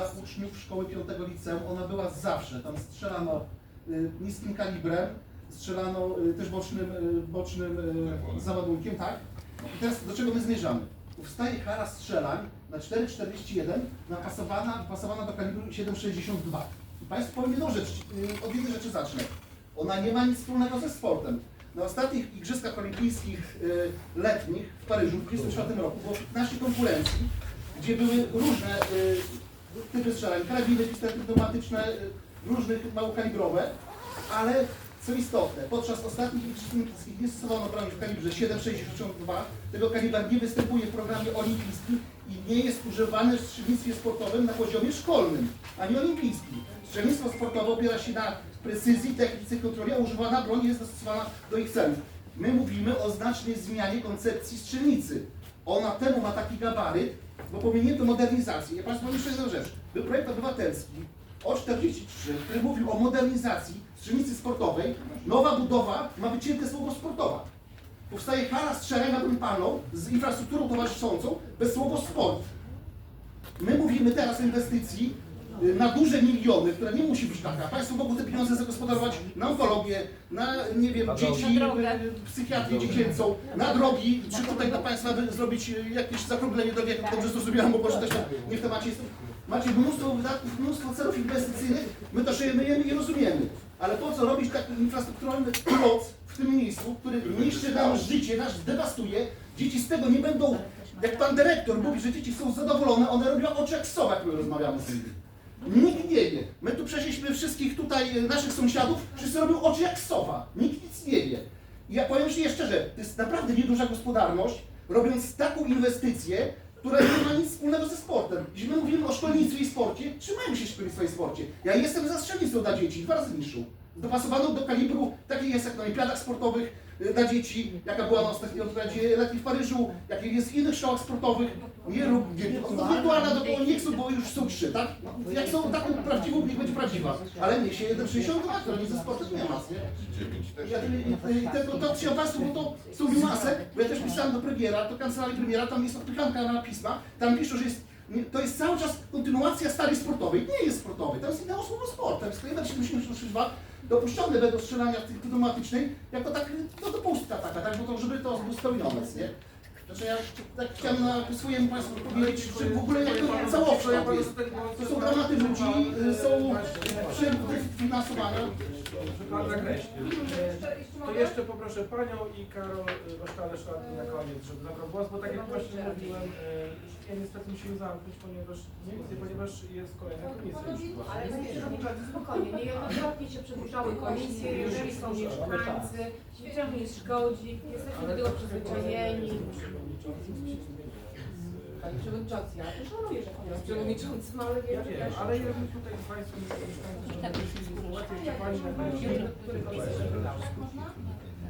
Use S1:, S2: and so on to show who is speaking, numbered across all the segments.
S1: dla uczniów szkoły 5 liceum, ona była zawsze. Tam strzelano y, niskim kalibrem, strzelano y, też bocznym, y, bocznym załadunkiem, tak? I teraz do czego my zmierzamy? Powstaje hala strzelań na 4,41 napasowana, pasowana do kalibru 7,62. I Państwu powiem jedną rzecz, od jednej rzeczy zacznę. Ona nie ma nic wspólnego ze sportem. Na ostatnich Igrzyskach Olimpijskich letnich w Paryżu w 1924 roku było 15 konkurencji, gdzie były różne typy strzelań, karabiny, pistolety pneumatyczne, y, różnych małokalibrowe, ale co istotne, podczas ostatnich Igrzysk Olimpijskich nie stosowano broni w kalibrze 7,62. Tego kaliber nie występuje w programie olimpijskim i nie jest używany w strzelnictwie sportowym na poziomie szkolnym, ani olimpijskim. Strzelnictwo sportowe opiera się na precyzji, technice kontroli, a używana broń jest dostosowana do ich celów. My mówimy o znacznej zmianie koncepcji strzelnicy. Ona temu ma taki gabaryt, bo pominięto modernizację. Ja Państwu powiem jeszcze jedną rzecz. Był projekt obywatelski o 43, który mówił o modernizacji strzelnicy sportowej. Nowa budowa ma wycięte słowo sportowa. Powstaje hala strzelań na broń palną z infrastrukturą towarzyszącą bez słowa sport. My mówimy teraz o inwestycji na duże miliony, która nie musi być taka. Państwo mogą te pieniądze zagospodarować na onkologię, na, nie wiem, dzieci, y, psychiatrię dziecięcą, na drogi, czy tutaj dla Państwa by zrobić y, jakieś zaokrąglenie drogi, jak dobrze zrozumiałem, bo może też nie w temacie jest. Macie mnóstwo wydatków, mnóstwo celów inwestycyjnych, my to szyjemy i rozumiemy. Ale po co robić taki infrastrukturalny kloc w tym miejscu, który niszczy nam życie, nas dewastuje, dzieci z tego nie będą, jak pan dyrektor mówi, że dzieci są zadowolone, one robią oczy jak sowa, jak my rozmawiamy z nimi. Nikt nie wie. My tu przeszliśmy wszystkich tutaj e, naszych sąsiadów, wszyscy robią oczy jak sowa. Nikt nic nie wie. I ja powiem Ci jeszcze, że to jest naprawdę nieduża gospodarność, robiąc taką inwestycję, która nie ma nic wspólnego ze sportem. Jeśli my mówimy o szkolnictwie i sporcie, trzymajmy się szkolnictwa i sporcie. Ja jestem za strzelnictwo dla dzieci, dwa razy niższą. Dopasowaną do kalibru, takiej jest jak na olimpiadach sportowych y, dla dzieci, jaka była na ostatniej olimpiadzie letniej w Paryżu, jakiej jest w innych szkołach sportowych. Nie rób nie, no, wirtualna do koło nie chcą, bo już są trzy, tak? Jak są taką prawdziwą, niech będzie prawdziwa. Ale niech się 1,62, która nic ze sportem nie ma? Ja, y, y, tego, to chciałem Państwu, bo to są niuanse, bo ja też pisałem do premiera, do kancelarii premiera, tam jest odpychanka na pisma, tam piszą, że jest, to jest cały czas kontynuacja starej sportowej. Nie jest sportowej, to jest inne słowo sport, tam klejmer 782, dopuszczone będą strzelania pneumatycznej, jako tak, no to pustka taka, tak, bo to, żeby to było spełnione, nie? Znaczy ja tak chciałem na Państwu powiedzieć, że w ogóle jak to całość to jest. To są dramaty ludzi, y, są.
S2: Pan nakreśli. To jeszcze poproszę Panią i Karol Wasztalesz na koniec, żeby zabrał głos, bo tak jak właśnie mówiłem, e, ja niestety musimy zamknąć, ponieważ, nie, ponieważ jest kolejna komisja już
S3: Ale spokojnie, niejednokrotnie się przedłużały komisje, jeżeli są mieszkańcy, niczemu nie szkodzi, jesteśmy do tego przyzwyczajeni. Panie przewodniczący, ja też szanuję, że pan jest przewodniczącym, ale
S2: Ja
S3: wiem,
S2: ale jakby tutaj z Państwem wyszli z sytuacji, jeszcze Pani.
S4: Można?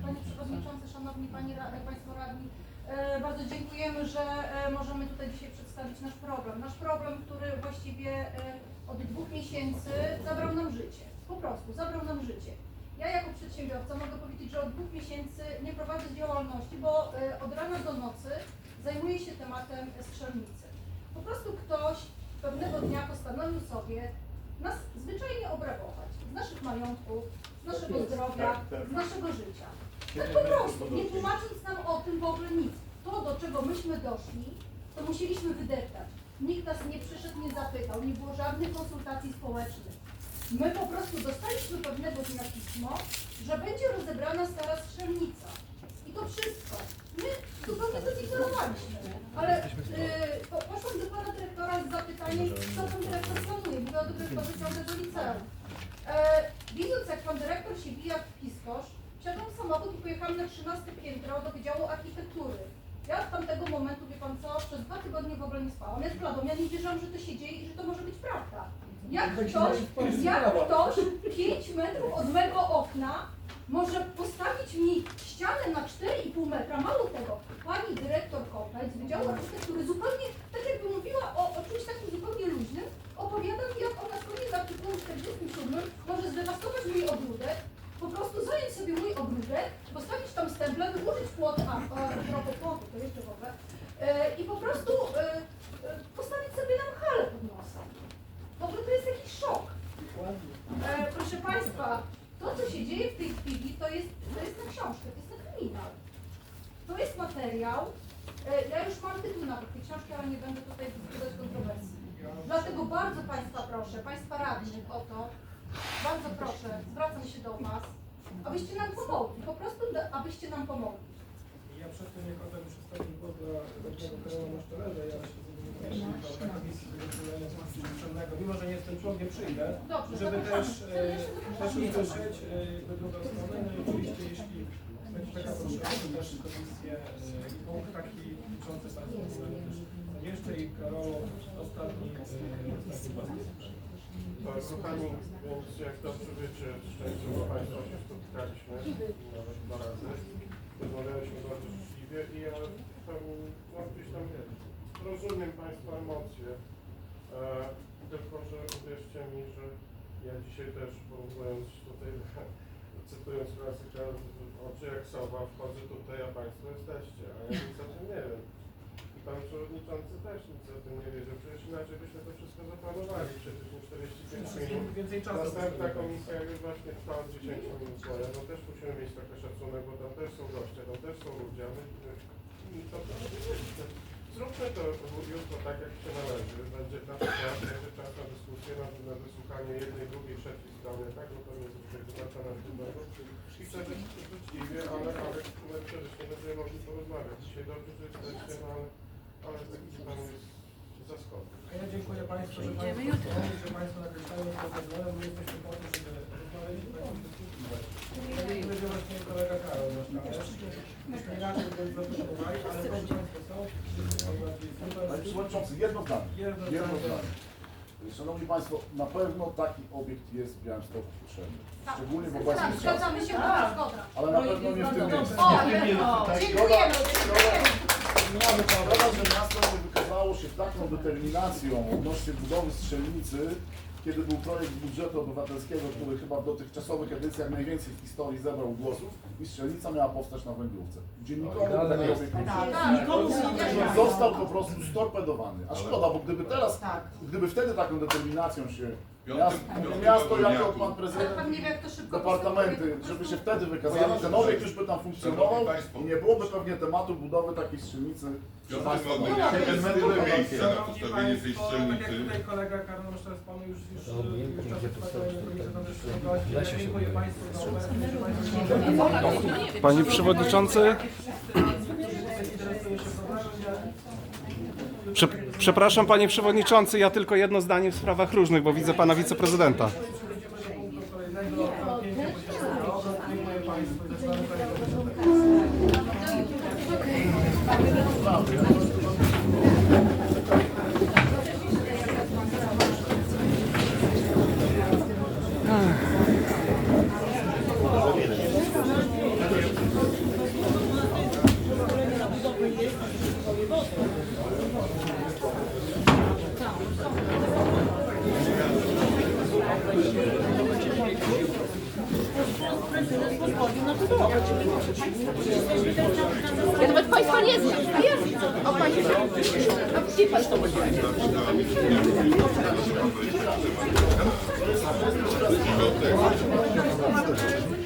S4: Panie Przewodniczący, Szanowni Panie, Ra- Państwo Radni, e, bardzo dziękujemy, że e, możemy tutaj dzisiaj przedstawić nasz problem. Nasz problem, który właściwie e, od dwóch miesięcy zabrał nam życie. Po prostu, zabrał nam życie. Ja jako przedsiębiorca mogę powiedzieć, że od dwóch miesięcy nie prowadzę działalności, bo e, od rana do nocy zajmuję się tematem strzelnicy. Po prostu ktoś pewnego dnia postanowił sobie nas zwyczajnie obrabować z naszych majątków, z naszego zdrowia, z naszego życia. Tak po prostu, nie tłumacząc nam o tym w ogóle nic. To, do czego myśmy doszli, to musieliśmy wydeptać. Nikt nas nie przyszedł, nie zapytał, nie było żadnych konsultacji społecznych. My po prostu dostaliśmy pewnego dnia pismo, że będzie rozebrana stara strzelnica. I to wszystko. My zupełnie to zignorowaliśmy. Ale yy, po- poszłam do pana dyrektora z zapytaniem, co pan dyrektor planuje. Mówię o dyrektorze ciągłego liceum. E, widząc, jak pan dyrektor się bija w piskosz, wsiadłam w samochód i pojechałam na 13 piętro do Wydziału Architektury. Ja od tamtego momentu, wie pan co, przez dwa tygodnie w ogóle nie spałam. Ja spławam, ja nie wierzyłam, że to się dzieje i że to może być prawda. Jak ktoś, jak ktoś 5 metrów od mego okna może postawić mi ścianę na 4,5 metra, mało tego, pani dyrektor Kopeć z Wydziału Architektury zupełnie, tak jakby mówiła o, o czymś takim zupełnie luźnym, opowiada mi, jak ona zgodnie z artykułem 47 może zdewastować mój ogródek, po prostu zająć sobie mój ogródek, postawić tam stemple, wyburzyć płot, a, a propos płotu, to jeszcze w ogóle, e, i po prostu e, e, postawić sobie nam halę pod nosem. się dzieje w tej chwili, to jest, to jest na książkę, to jest na kryminał. To jest materiał, e, ja już mam tytuł nawet tej książki, ale nie będę tutaj wzbudzać kontrowersji. Dlatego bardzo Państwa proszę, Państwa radnych o to, bardzo proszę, zwracam się do Was, abyście nam pomogli, po prostu do- abyście nam pomogli.
S2: Ja przed tym jak oddam już ostatni głos dla radnego Karola Masztoreza, ja się na komisji przestrzennego, mimo że nie jestem członkiem, przyjdę,
S4: Dobrze,
S2: żeby też, e, też usłyszeć drugą stronę, no i oczywiście jeśli będzie taka też komisję i punkt taki dotyczący Państwa też jeszcze i Karolu ostatni.
S5: Tak, kochani, więc jak dobrze wiecie, szczęściowo Państwo się spotkaliśmy, nawet dwa razy. Rozmawialiśmy bardzo życzliwie i ja tam, no gdzieś tam rozumiem Państwa emocje, e, tylko że uwierzcie mi, że ja dzisiaj też porównując tutaj, cytując klasyka, oczy jak sowa, wchodzę tutaj, a Państwo jesteście, a ja nic o tym nie wiem. I Pan Przewodniczący też nic o tym nie wie, że przecież inaczej byśmy to wszystko zaplanowali, przecież nie 45 minut.
S2: Więcej czasu.
S5: Następna komisja już właśnie trwa od 10 minut swoja, no też musimy mieć trochę szacunek, bo tam też są goście, tam też są ludzie, a my i to to. Zróbmy to jutro tak, jak się należy. Będzie na czas, będzie czas na dyskusję, na, na wysłuchanie jednej, drugiej, trzeciej strony, tak? No to nie jest wygląda alternatywnego. I wtedy życzliwie, ale, ale my przede wszystkim będziemy mogli porozmawiać. Dzisiaj dobrze, że jesteście, no ale, ale taki pan jest zaskoczony.
S2: A ja dziękuję Państwu, że Państwo że Państwo nakreślają to problemem, my jesteśmy po to, żeby i wysłuchiwać. Tak jak powiedział właśnie kolega Karol, nasz myśmy inaczej zaproponowali, ale proszę Państwa są.
S6: Przewodniczący, jedno zdanie.
S2: Jedno
S6: Jedno
S2: zdanie.
S6: Szanowni Państwo, na pewno taki obiekt jest w Białymstoku potrzebny.
S4: Tak,
S6: Szczególnie w
S4: tak,
S6: obecnym czasie.
S4: zgadzamy się, zgoda.
S6: Ale na pewno nie w tym miejscu.
S4: O, dziękujemy, dziękujemy.
S6: Szkoda, że miasto nie wykazało się taką determinacją odnośnie budowy strzelnicy, kiedy był projekt budżetu obywatelskiego, który chyba w dotychczasowych edycjach najwięcej w historii zebrał głosów i strzelnica miała powstać na Węglówce. Gdzie nikomu obiekt nie
S4: Tak.
S6: został po prostu storpedowany. A szkoda, bo gdyby teraz, gdyby wtedy taką determinacją się miasto, miasto jako pan prezydent,
S4: Pan nie wie, jak to szybko
S6: departamenty, żeby się wtedy wykazali, ten obiekt już by tam funkcjonował i nie byłoby pewnie tematu budowy takiej strzelnicy.
S7: Wodny,
S6: mają.
S7: jakie jest tyle miejsca na
S2: Szanowni
S7: postawienie tej
S2: Państwo, tak jak
S7: strzelnicy?
S2: tutaj kolega Panu już, dziękuję Państwu za
S8: Panie Przewodniczący, prze, przepraszam Panie Przewodniczący, ja tylko jedno zdanie w sprawach różnych, bo widzę Pana Wiceprezydenta.
S2: Przejdziemy do punktu kolejnego, zamknięcie posiedzenia obrad. Dziękuję Państwu i zaczynamy kolejne posiedzenie.
S9: Ja nawet Państwa nie znam.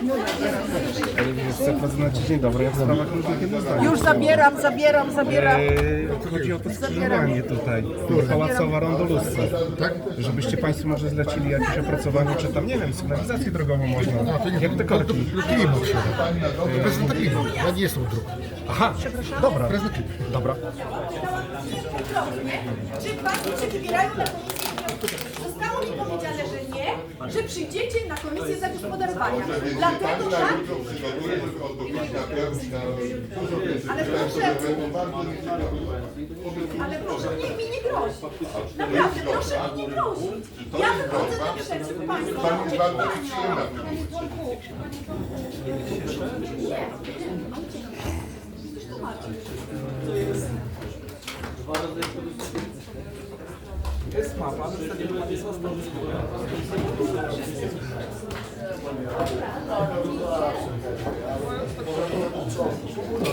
S9: Byli?
S8: Wiceprezydencie, dzień dobry, ja w sprawach różnych jedno zdanie.
S9: Już zabieram, zabieram, zabieram.
S8: Eee, chodzi o to skrzyżowanie tutaj, Pałacowa Rondolusce. Tak? Żebyście Państwo może zlecili jakieś opracowanie, czy tam, nie wiem, sygnalizację drogową można. Jak te korki.
S10: Klimo się. Prezentacyjną. Ja nie jestem druk.
S8: Aha, dobra, dobra.
S9: Czy Państwo się wybierają na komisję? Zostało mi powiedziane, że nie, że przyjdziecie na komisję zagospodarowania. Dlatego tak,
S7: na na.
S9: Ale proszę- ale proszę nie, mi nie grozić. Naprawdę, proszę mi nie grozić. Ja wychodzę naprzeciw Państwa.
S7: Pani jest bardzo nieprzyjemna.
S2: Jest mapa, w zasadzie Pan jest
S8: Dzień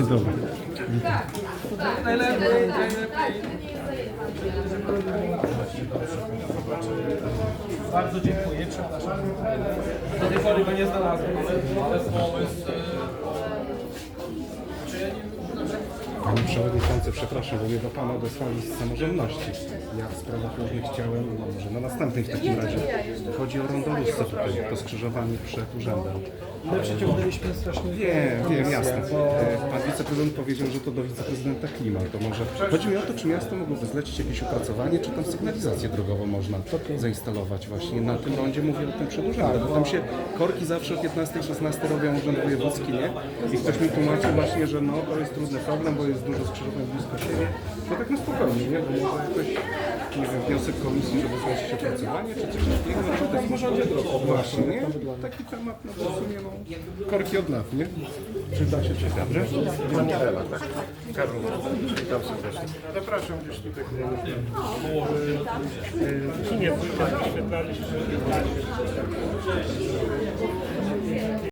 S8: dobry.
S2: najlepiej, najlepiej.
S4: Tak, to nie jest zajęte.
S2: Bardzo dziękuję, przepraszam. Do tej pory go nie znalazłem, ale ale pomysł. e, Czy ja nie
S8: Panie Przewodniczący, przepraszam, bo mnie do Pana odesłali z samorządności. Ja w sprawach różnych chciałem, no może na następnej w takim razie. Chodzi o rondolusce tutaj, to skrzyżowanie przed urzędem.
S2: My przeciągnęliśmy strasznie
S8: Wiem, wiem, jasne. E, Pan wiceprezydent powiedział, że to do wiceprezydenta Klima. To może chodzi mi o to, czy miasto mogłoby zlecić jakieś opracowanie, czy tam sygnalizację drogową można zainstalować właśnie na tym rondzie, mówię o tym przed urzędem, bo tam się korki zawsze o 15-16 robią urząd wojewódzki, nie? I ktoś mi tłumaczył właśnie, że no to jest trudny problem, bo jest dużo skrzyżowań blisko siebie. To tak na spokojnie, nie? Bo może jakoś, nie wiem, wniosek komisji, żeby zlecić opracowanie, czy coś takiego, no, czy to jest może Właśnie, nie? Taki temat, no to w sumie, no, korki od lat, nie? Przyda się ciekawe. Pani Ela, tak? Karol, witam serdecznie.
S5: Zapraszam gdzieś tutaj. Nie, wyświetlaliśmy.